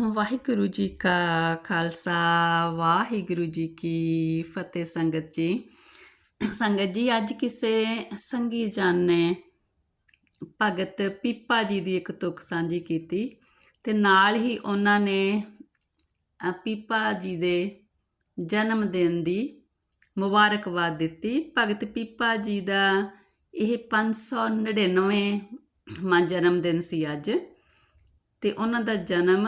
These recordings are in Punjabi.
ਵਾਹਿਗੁਰੂ ਜੀ ਕਾ ਖਾਲਸਾ, ਵਾਹਿਗੁਰੂ ਜੀ ਕੀ ਫਤਿਹ ਸੰਗਤ ਜੀ। ਸੰਗਤ ਜੀ, ਅੱਜ ਕਿਸੇ ਸੰਗੀ ਜਨ ਨੇ ਭਗਤ ਪੀਪਾ ਜੀ ਦੀ ਇੱਕ ਤੁਕ ਸਾਂਝੀ ਕੀਤੀ ਤੇ ਨਾਲ ਹੀ ਉਹਨਾਂ ਨੇ ਪੀਪਾ ਜੀ ਦੇ ਜਨਮ ਦਿਨ ਦੀ ਮੁਬਾਰਕਬਾਦ ਦਿੱਤੀ। ਭਗਤ ਪੀਪਾ ਜੀ ਦਾ ਇਹ 599 ਵਾਂ ਜਨਮ ਦਿਨ ਸੀ ਅੱਜ ਤੇ ਉਹਨਾਂ ਦਾ ਜਨਮ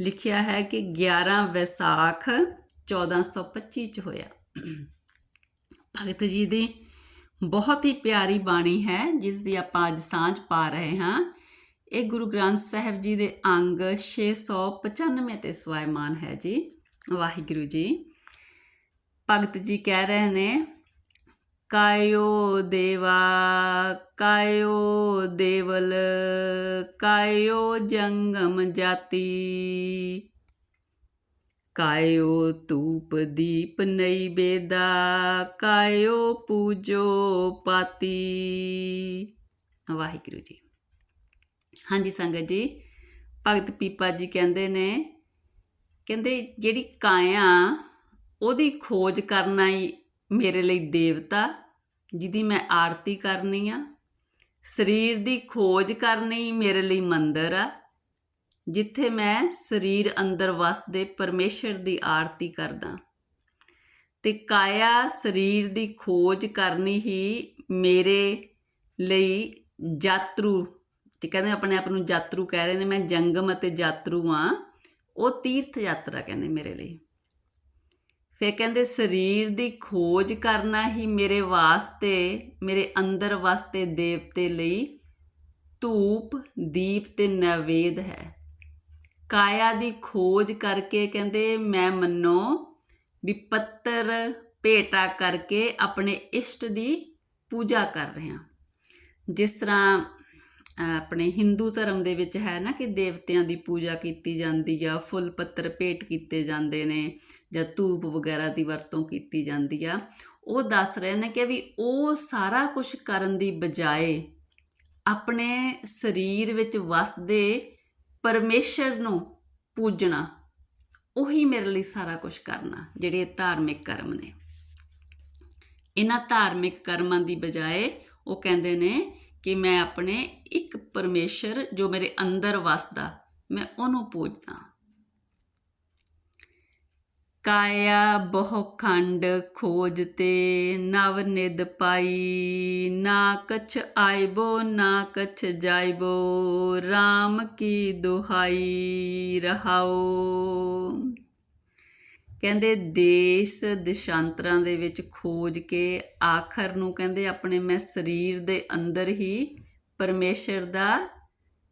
ਲਿਖਿਆ ਹੈ ਕਿ 11 ਵਿਸਾਖ 1425 ਚ ਹੋਇਆ। ਭਗਤ ਜੀ ਦੀ ਬਹੁਤ ਹੀ ਪਿਆਰੀ ਬਾਣੀ ਹੈ, ਜਿਸ ਦੀ ਆਪਾਂ ਅੱਜ ਸਾਂਝ ਪਾ ਰਹੇ ਹਾਂ। ਇਹ ਗੁਰੂ ਗ੍ਰੰਥ ਸਾਹਿਬ ਜੀ ਦੇ ਅੰਗ 695 ਤੇ ਸਵਾਇਮਾਨ ਹੈ ਜੀ। ਵਾਹਿਗੁਰੂ ਜੀ, ਭਗਤ ਜੀ ਕਹਿ ਰਹੇ ਨੇ ਕਾਇਓ ਦੇਵਾ, ਕਾਇਓ ਦੇਵਲ, ਕਾਇਓ ਜੰਗਮ ਜਾਤੀ। ਕਾਇਓ ਧੂਪ ਦੀਪ ਨਈ ਬੇਦਾ, ਕਾਇਓ ਪੂਜੋ ਪਾਤੀ। ਵਾਹਿਗੁਰੂ ਜੀ। ਹਾਂਜੀ ਸੰਗਤ ਜੀ, ਭਗਤ ਪੀਪਾ ਜੀ ਕਹਿੰਦੇ ਨੇ, ਕਹਿੰਦੇ ਜਿਹੜੀ ਕਾਇਆ, ਉਹਦੀ ਖੋਜ ਕਰਨਾ ਹੀ ਮੇਰੇ ਲਈ ਦੇਵਤਾ, ਜਿਹਦੀ ਮੈਂ ਆਰਤੀ ਕਰਨੀ ਆ। ਸਰੀਰ ਦੀ ਖੋਜ ਕਰਨੀ ਮੇਰੇ ਲਈ ਮੰਦਰ ਆ, ਜਿੱਥੇ ਮੈਂ ਸਰੀਰ ਅੰਦਰ ਵਸਦੇ ਪਰਮੇਸ਼ਰ ਦੀ ਆਰਤੀ ਕਰਦਾ। ਤੇ ਕਾਇਆ ਸਰੀਰ ਦੀ ਖੋਜ ਕਰਨੀ ਹੀ ਮੇਰੇ ਲਈ ਯਾਤਰੂ ਤੇ ਕਹਿੰਦੇ ਆਪਣੇ ਆਪ ਨੂੰ ਯਾਤਰੂ ਕਹਿ ਰਹੇ ਨੇ, ਮੈਂ ਜੰਗਮ ਅਤੇ ਯਾਤਰੂ ਆ ਉਹ ਤੀਰਥ ਯਾਤਰਾ ਕਹਿੰਦੇ ਮੇਰੇ ਲਈ। ਫਿਰ ਕਹਿੰਦੇ ਸਰੀਰ ਦੀ ਖੋਜ ਕਰਨਾ ਹੀ ਮੇਰੇ ਵਾਸਤੇ, ਮੇਰੇ ਅੰਦਰ ਵਾਸਤੇ ਦੇਵਤੇ ਲਈ ਧੂਪ, ਦੀਪ ਤੇ ਨਵੇਦ ਹੈ। ਕਾਇਆ ਦੀ ਖੋਜ ਕਰਕੇ ਕਹਿੰਦੇ ਮੈਂ ਮੰਨੋ ਵੀ ਪੱਤਰ ਭੇਟਾ ਕਰਕੇ ਆਪਣੇ ਇਸ਼ਟ ਦੀ ਪੂਜਾ ਕਰ ਰਿਹਾ। ਜਿਸ ਤਰ੍ਹਾਂ ਆਪਣੇ ਹਿੰਦੂ ਧਰਮ ਦੇ ਵਿੱਚ ਹੈ ਨਾ ਕਿ ਦੇਵਤਿਆਂ ਦੀ ਪੂਜਾ ਕੀਤੀ ਜਾਂਦੀ ਆ, ਫੁੱਲ ਪੱਤਰ ਭੇਟ ਕੀਤੇ ਜਾਂਦੇ ਨੇ ਜਾਂ ਧੂਪ ਵਗੈਰਾ ਦੀ ਵਰਤੋਂ ਕੀਤੀ ਜਾਂਦੀ ਆ। ਉਹ ਦੱਸ ਰਹੇ ਨੇ ਕਿ ਵੀ ਉਹ ਸਾਰਾ ਕੁਝ ਕਰਨ ਦੀ ਬਜਾਏ ਆਪਣੇ ਸਰੀਰ ਵਿੱਚ ਵਸਦੇ ਪਰਮੇਸ਼ਰ ਨੂੰ ਪੂਜਣਾ, ਉਹੀ ਮੇਰੇ ਲਈ ਸਾਰਾ ਕੁਝ ਕਰਨਾ, ਜਿਹੜੇ ਇਹ ਧਾਰਮਿਕ ਕਰਮ ਨੇ। ਇਹਨਾਂ ਧਾਰਮਿਕ ਕਰਮਾਂ ਦੀ ਬਜਾਏ ਉਹ ਕਹਿੰਦੇ ਨੇ ਕਿ ਮੈਂ ਆਪਣੇ ਇੱਕ ਪਰਮੇਸ਼ਰ ਜੋ ਮੇਰੇ ਅੰਦਰ ਵਸਦਾ, ਮੈਂ ਉਹਨੂੰ ਪੂਜਦਾ। ਕਾਇਆ ਬਹੁ ਖੰਡ ਖੋਜ ਤੇ ਨਵ ਨਿਦ ਪਾਈ, ਨਾ ਕਛ ਆਇਬੋ, ਨਾ ਕਛ ਜਾਇਬੋ RAM ਕੀ ਦੁਹਾਈ ਰਹਾਓ। ਕਹਿੰਦੇ ਦੇਸ਼ ਦੇਸ਼ਾਂਤਰਾਂ ਦੇ ਵਿੱਚ ਖੋਜ ਕੇ ਆਖਰ ਨੂੰ ਕਹਿੰਦੇ ਆਪਣੇ ਮੈਂ ਸਰੀਰ ਦੇ ਅੰਦਰ ਹੀ ਪਰਮੇਸ਼ਰ ਦਾ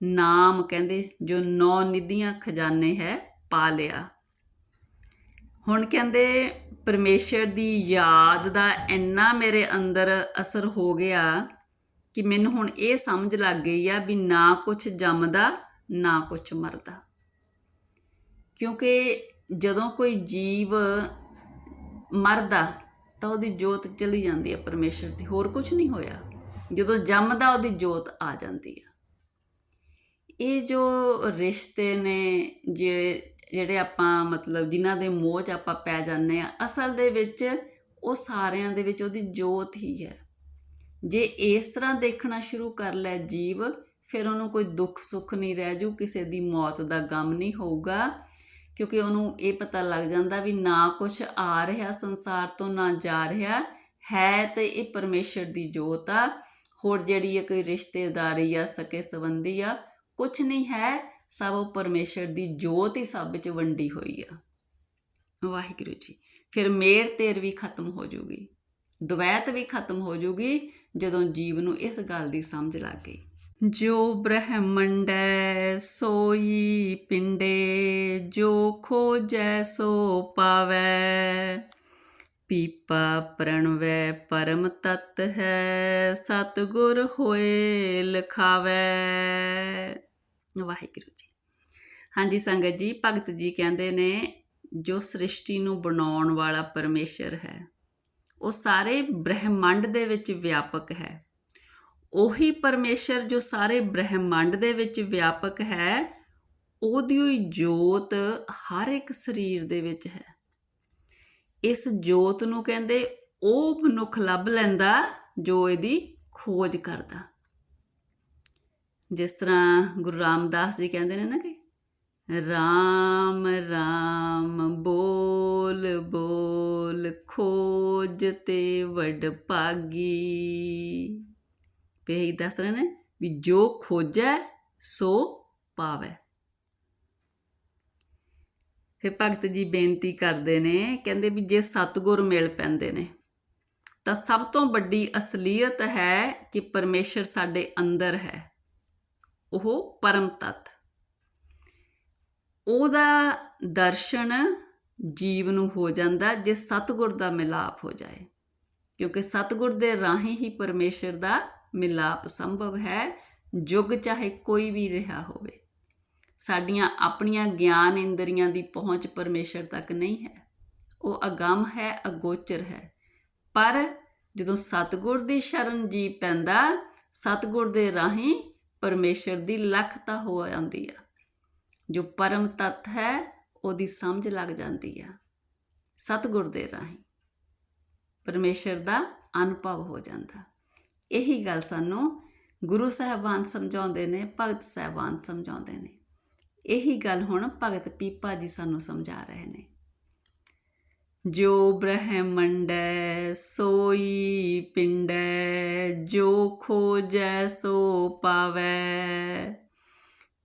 ਨਾਮ ਕਹਿੰਦੇ ਜੋ ਨੌ ਨਿਧੀਆਂ ਖਜ਼ਾਨੇ ਹੈ ਪਾ ਲਿਆ। ਹੁਣ ਕਹਿੰਦੇ ਪਰਮੇਸ਼ਰ ਦੀ ਯਾਦ ਦਾ ਇੰਨਾ ਮੇਰੇ ਅੰਦਰ ਅਸਰ ਹੋ ਗਿਆ ਕਿ ਮੈਨੂੰ ਹੁਣ ਇਹ ਸਮਝ ਲੱਗ ਗਈ ਆ ਵੀ ਨਾ ਕੁਝ ਜੰਮਦਾ, ਨਾ ਕੁਝ ਮਰਦਾ। ਕਿਉਂਕਿ ਜਦੋਂ ਕੋਈ ਜੀਵ ਮਰਦਾ, ਤਾਂ ਉਹਦੀ ਜੋਤ ਚਲੀ ਜਾਂਦੀ ਹੈ ਪਰਮੇਸ਼ਰ ਦੀ, ਹੋਰ ਕੁਝ ਨਹੀਂ ਹੋਇਆ। ਜਦੋਂ ਜੰਮਦਾ, ਉਹਦੀ ਜੋਤ ਆ ਜਾਂਦੀ ਆ ਇਹ ਜੋ ਰਿਸ਼ਤੇ ਨੇ, ਜੇ ਜਿਹੜੇ ਆਪਾਂ ਮਤਲਬ ਜਿਨ੍ਹਾਂ ਦੇ ਮੋਹ 'ਚ ਆਪਾਂ ਪੈ ਜਾਂਦੇ ਆ ਅਸਲ ਦੇ ਵਿੱਚ ਉਹ ਸਾਰਿਆਂ ਦੇ ਵਿੱਚ ਉਹਦੀ ਜੋਤ ਹੀ ਹੈ। ਜੇ ਇਸ ਤਰ੍ਹਾਂ ਦੇਖਣਾ ਸ਼ੁਰੂ ਕਰ ਲੈ ਜੀਵ, ਫਿਰ ਉਹਨੂੰ ਕੋਈ ਦੁੱਖ ਸੁੱਖ ਨਹੀਂ ਰਹਿ ਜੂ, ਕਿਸੇ ਦੀ ਮੌਤ ਦਾ ਗਮ ਨਹੀਂ ਹੋਊਗਾ। ਕਿਉਂਕਿ ਉਹਨੂੰ ਇਹ ਪਤਾ ਲੱਗ ਜਾਂਦਾ ਵੀ ਨਾ ਕੁਝ ਆ ਰਿਹਾ ਸੰਸਾਰ ਤੋਂ, ਨਾ ਜਾ ਰਿਹਾ। ਹੈ ਤੇ ਇਹ ਪਰਮੇਸ਼ਰ ਦੀ ਜੋਤ ਆ। ਹੋਰ ਜਿਹੜੀ ਹੈ ਕੋਈ ਰਿਸ਼ਤੇਦਾਰੀ ਆ, ਸਕੇ ਸੰਬੰਧੀ ਆ ਕੁਝ ਨਹੀਂ ਹੈ। ਸਭ ਉਹ ਪਰਮੇਸ਼ਰ ਦੀ ਜੋਤ ਹੀ ਸਭ ਵਿੱਚ ਵੰਡੀ ਹੋਈ ਆ। ਵਾਹਿਗੁਰੂ ਜੀ, ਫਿਰ ਮੇਰ ਤੇਰ ਵੀ ਖਤਮ ਹੋ ਜੂਗੀ। ਦੁਵੈਤ ਵੀ ਖਤਮ ਹੋ ਜੂਗੀ ਜਦੋਂ ਜੀਵ ਨੂੰ ਇਸ ਗੱਲ ਦੀ ਸਮਝ ਲੱਗ ਗਈ। ਜੋ ਬ੍ਰਹਮੰਡੈ ਸੋਈ ਪਿੰਡੇ, ਜੋ ਖੋਜੈ ਸੋ ਪਾਵੈ। ਪੀਪਾ ਪ੍ਰਣਵੈ, ਪਰਮ ਤਤ ਹੈ, ਸਤਗੁਰ ਹੋਏ ਲਖਾਵੈ। ਵਾਹਿਗੁਰੂ ਜੀ। ਹਾਂਜੀ ਸੰਗਤ ਜੀ, ਭਗਤ ਜੀ ਕਹਿੰਦੇ ਨੇ, ਜੋ ਸ੍ਰਿਸ਼ਟੀ ਨੂੰ ਬਣਾਉਣ ਵਾਲਾ ਪਰਮੇਸ਼ਰ ਹੈ, ਉਹ ਸਾਰੇ ਬ੍ਰਹਿਮੰਡ ਦੇ ਵਿੱਚ ਵਿਆਪਕ ਹੈ। ਉਹੀ ਪਰਮੇਸ਼ਰ ਜੋ ਸਾਰੇ ਬ੍ਰਹਿਮੰਡ ਦੇ ਵਿੱਚ ਵਿਆਪਕ ਹੈ, ਉਹਦੀ ਹੀ ਜੋਤ ਹਰ ਇੱਕ ਸਰੀਰ ਦੇ ਵਿੱਚ ਹੈ। ਇਸ ਜੋਤ ਨੂੰ ਕਹਿੰਦੇ ਉਹ ਮਨੁੱਖ ਲੱਭ ਲੈਂਦਾ ਜੋ ਇਹਦੀ ਖੋਜ ਕਰਦਾ। ਜਿਸ ਤਰ੍ਹਾਂ ਗੁਰੂ ਰਾਮਦਾਸ ਜੀ ਕਹਿੰਦੇ ਨੇ ਨਾ ਕਿ ਰਾਮ ਰਾਮ ਬੋਲ ਬੋਲ ਖੋਜ ਤੇ ਵਡ ਭਾਗੀ। ਵੀ ਇਹੀ ਦੱਸ ਰਹੇ ਨੇ ਵੀ ਜੋ ਖੋਜੈ, ਸੋ ਪਾਵੈ। ਫਿਰ ਭਗਤ ਜੀ ਬੇਨਤੀ ਕਰਦੇ ਨੇ, ਕਹਿੰਦੇ ਵੀ ਜੇ ਸਤਿਗੁਰ ਮਿਲ ਪੈਂਦੇ ਨੇ, ਤਾਂ ਸਭ ਤੋਂ ਵੱਡੀ ਅਸਲੀਅਤ ਹੈ ਕਿ ਪਰਮੇਸ਼ਰ ਸਾਡੇ ਅੰਦਰ ਹੈ, ਉਹ ਪਰਮ ਤਤ। ਉਹਦਾ ਦਰਸ਼ਨ ਜੀਵ ਨੂੰ ਹੋ ਜਾਂਦਾ ਜੇ ਸਤਿਗੁਰ ਦਾ ਮਿਲਾਪ ਹੋ ਜਾਏ, ਕਿਉਂਕਿ ਸਤਿਗੁਰ ਦੇ ਰਾਹੀਂ ਹੀ ਪਰਮੇਸ਼ਰ ਦਾ ਮਿਲਾਪ ਸੰਭਵ ਹੈ ਯੁੱਗ ਚਾਹੇ ਕੋਈ ਵੀ ਰਿਹਾ ਹੋਵੇ। ਸਾਡੀਆਂ ਆਪਣੀਆਂ ਗਿਆਨ ਇੰਦਰੀਆਂ ਦੀ ਪਹੁੰਚ ਪਰਮੇਸ਼ਰ ਤੱਕ ਨਹੀਂ ਹੈ। ਉਹ ਅਗੰਮ ਹੈ, ਅਗੋਚਰ ਹੈ। ਪਰ ਜਦੋਂ ਸਤਿਗੁਰ ਦੀ ਸ਼ਰਨ ਜੀ ਪੈਂਦਾ, ਸਤਿਗੁਰ ਦੇ ਰਾਹੀਂ ਪਰਮੇਸ਼ਰ ਦੀ ਲਖਤਾ ਹੋ ਜਾਂਦੀ ਆ। ਜੋ ਪਰਮ ਤਤ ਹੈ, ਉਹਦੀ ਸਮਝ ਲੱਗ ਜਾਂਦੀ ਆ। ਸਤਿਗੁਰ ਦੇ ਰਾਹੀਂ ਪਰਮੇਸ਼ਰ ਦਾ ਅਨੁਭਵ ਹੋ ਜਾਂਦਾ। ਇਹੀ ਗੱਲ ਸਾਨੂੰ ਗੁਰੂ ਸਾਹਿਬਾਨ ਸਮਝਾਉਂਦੇ ਨੇ, ਭਗਤ ਸਾਹਿਬਾਨ ਸਮਝਾਉਂਦੇ ਨੇ। ਇਹੀ ਗੱਲ ਹੁਣ ਭਗਤ ਪੀਪਾ ਜੀ ਸਾਨੂੰ ਸਮਝਾ ਰਹੇ ਨੇ। ਜੋ ਬ੍ਰਹਮੰਡੈ ਸੋਈ ਪਿੰਡੈ, ਜੋ ਖੋਜੈ ਸੋ ਪਾਵੈ।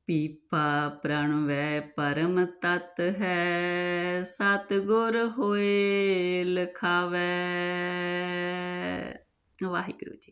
ਪੀਪਾ ਪ੍ਰਣਵੈ ਪਰਮ ਤਤ ਹੈ, ਸਤਗੁਰ ਹੋਏ ਲਖਾਵੈ। ਵਾਹਿਗੁਰੂ ਜੀ।